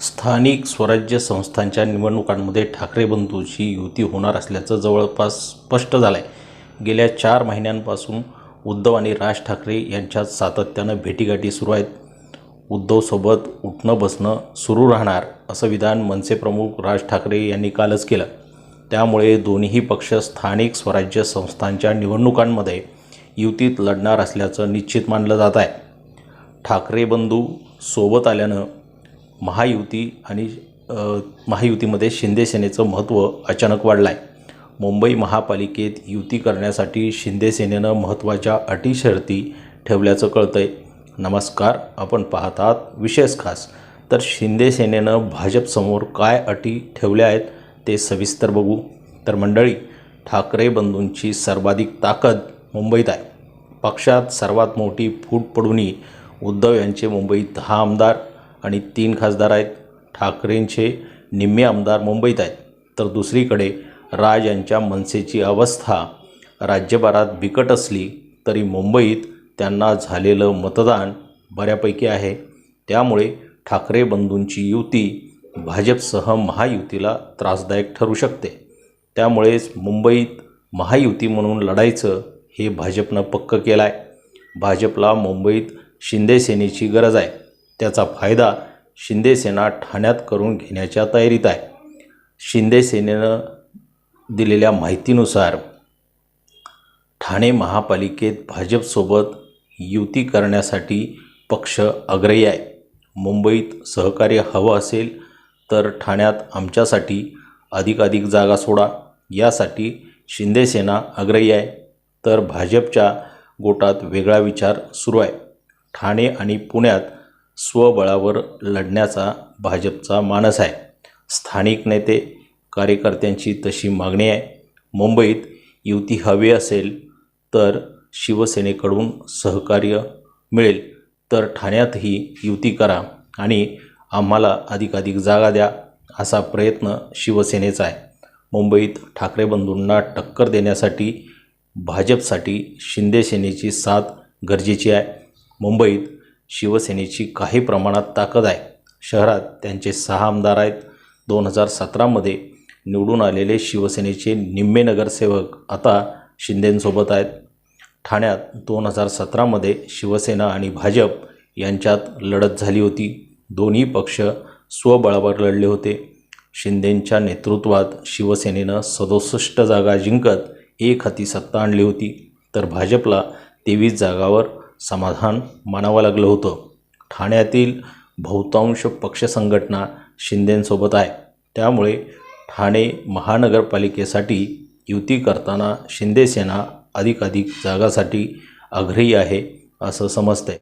स्थानिक स्वराज्य संस्थांच्या निवडणुकांमध्ये ठाकरे बंधूची युती होणार असल्याचं जवळपास स्पष्ट झालं आहे गेल्या चार महिन्यांपासून उद्धव आणि राज ठाकरे यांच्यात सातत्यानं भेटीगाठी सुरू आहेत. उद्धवसोबत उठणं बसणं सुरू राहणार असं विधान मनसे प्रमुख राज ठाकरे यांनी कालच केलं. त्यामुळे दोन्ही पक्ष स्थानिक स्वराज्य संस्थांच्या निवडणुकांमध्ये युतीत लढणार असल्याचं निश्चित मानलं जात आहे. ठाकरे बंधू सोबत आल्यानं महायुती आणि महायुतीमध्ये शिंदे सेनेचं महत्त्व अचानक वाढलं आहे मुंबई महापालिकेत युती करण्यासाठी शिंदे सेनेनं महत्त्वाच्या अटी शर्ती ठेवल्याचं कळतं आहे नमस्कार आपण पाहत आहात विशेष खास. तर शिंदे सेनेनं भाजपसमोर काय अटी ठेवल्या आहेत ते सविस्तर बघू. तर मंडळी ठाकरे बंधूंची सर्वाधिक ताकद मुंबईत आहे. पक्षात सर्वात मोठी फूट पडूनही उद्धव यांचे मुंबईत दहा आमदार आणि तीन खासदार आहेत. ठाकरेंचे निम्मे आमदार मुंबईत आहेत. तर दुसरीकडे राज यांच्या मनसेची अवस्था राज्यभरात बिकट असली तरी मुंबईत त्यांना झालेलं मतदान बऱ्यापैकी आहे. त्यामुळे ठाकरे बंधूंची युती भाजपसह महायुतीला त्रासदायक ठरू शकते. त्यामुळेच मुंबईत महायुती म्हणून लढायचं हे भाजपनं पक्क केलं आहे भाजपला मुंबईत शिंदेसेनेची गरज आहे. त्याचा फायदा शिंदेसेना ठाण्यात करून घेण्याच्या तयारीत आहे. शिंदे सेनेनं दिलेल्या माहितीनुसार ठाणे महापालिकेत भाजपसोबत युती करण्यासाठी पक्ष अग्रही आहे. मुंबईत सहकार्य हवं असेल तर ठाण्यात आमच्यासाठी अधिकाधिक जागा सोडा. यासाठी शिंदेसेना अग्रही आहे. तर भाजपच्या गोटात वेगळा विचार सुरू आहे. ठाणे आणि पुण्यात स्वबळावर लढण्याचा भाजपचा मानस आहे. स्थानिक नेते कार्यकर्त्यांची तशी मागणी आहे. मुंबईत युती हवी असेल तर शिवसेनेकडून सहकार्य मिळेल. तर ठाण्यातही युती करा आणि आम्हाला अधिकाधिक जागा द्या असा प्रयत्न शिवसेनेचा आहे. मुंबईत ठाकरे बंधूंना टक्कर देण्यासाठी भाजपसाठी शिंदेसेनेची साथ गरजेची आहे. मुंबईत शिवसेनेची काही प्रमाणात ताकद आहे. शहरात त्यांचे सहा आमदार आहेत. दोन हजार सतरामध्ये निवडून आलेले शिवसेनेचे निम्मे नगरसेवक आता शिंदेंसोबत आहेत. ठाण्यात दोन हजार सतरामध्ये शिवसेना आणि भाजप यांच्यात लढत झाली होती. दोन्ही पक्ष स्वबळावर लढले होते. शिंदेंच्या नेतृत्वात शिवसेनेनं सदुसष्ट जागा जिंकत एक हाती सत्ता आणली होती. तर भाजपला तेवीस जागावर समाधान मानावं लागलं होतं. ठाण्यातील बहुतांश पक्ष संघटना शिंदेंसोबत आहे. त्यामुळे ठाणे महानगरपालिकेसाठी युती करताना शिंदेसेना अधिकाधिक जागासाठी आग्रही आहे असं समजतंय.